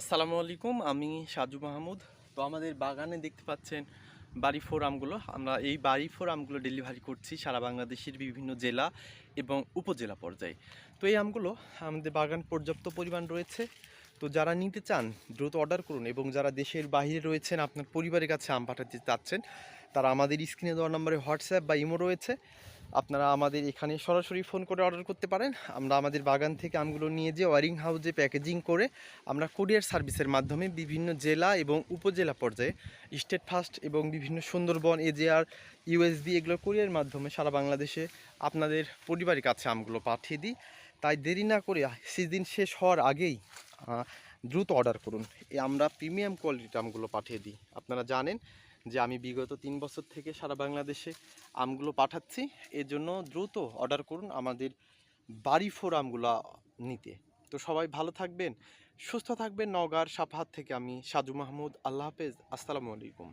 আসসালামু আলাইকুম, আমি সাজু মাহমুদ। তো আমাদের বাগানে দেখতে পাচ্ছেন বাড়ি ফোর আমগুলো আমরা এই বাড়ি ফোর আমগুলো ডেলিভারি করছি সারা বাংলাদেশের বিভিন্ন জেলা এবং উপজেলা পর্যায়ে। তো এই আমগুলো আমাদের বাগান পর্যাপ্ত পরিমাণ রয়েছে। তো যারা নিতে চান, দ্রুত অর্ডার করুন এবং যারা দেশের বাইরে রয়েছেন, আপনার পরিবারের কাছে আম পাঠাতে চাচ্ছেন, তারা আমাদের স্ক্রিনে দেওয়া নম্বরে হোয়াটসঅ্যাপ বা ইমো রয়েছে। আপনারা আমাদের এখানে সরাসরি ফোন করে অর্ডার করতে পারেন। আমরা আমাদের বাগান থেকে আমগুলো নিয়ে যেয়ে ওয়ারিং হাউসে প্যাকেজিং করে আমরা কুরিয়ার সার্ভিসের মাধ্যমে বিভিন্ন জেলা এবং উপজেলা পর্যায়ে স্টেট ফার্স্ট এবং বিভিন্ন সুন্দরবন, এজেআর ইউএসবি এগুলো কুরিয়ার মাধ্যমে সারা বাংলাদেশে আপনাদের পরিবারের কাছে আমগুলো পাঠিয়ে দিই। তাই দেরি না করে সিজন শেষ হওয়ার আগেই দ্রুত অর্ডার করুন। এই আমরা প্রিমিয়াম কোয়ালিটির আমগুলো পাঠিয়ে দিই। আপনারা জানেন যে আমি বিগত তিন বছর থেকে সারা বাংলাদেশে আমগুলো পাঠাচ্ছি। এর জন্য দ্রুত অর্ডার করুন আমাদের বাড়ি ফোর আমগুলো নিতে। তো সবাই ভালো থাকবেন, সুস্থ থাকবেন। নওগাঁর সাপাহাত থেকে আমি সাজু মাহমুদ। আল্লাহ হাফেজ। আসসালামু আলাইকুম।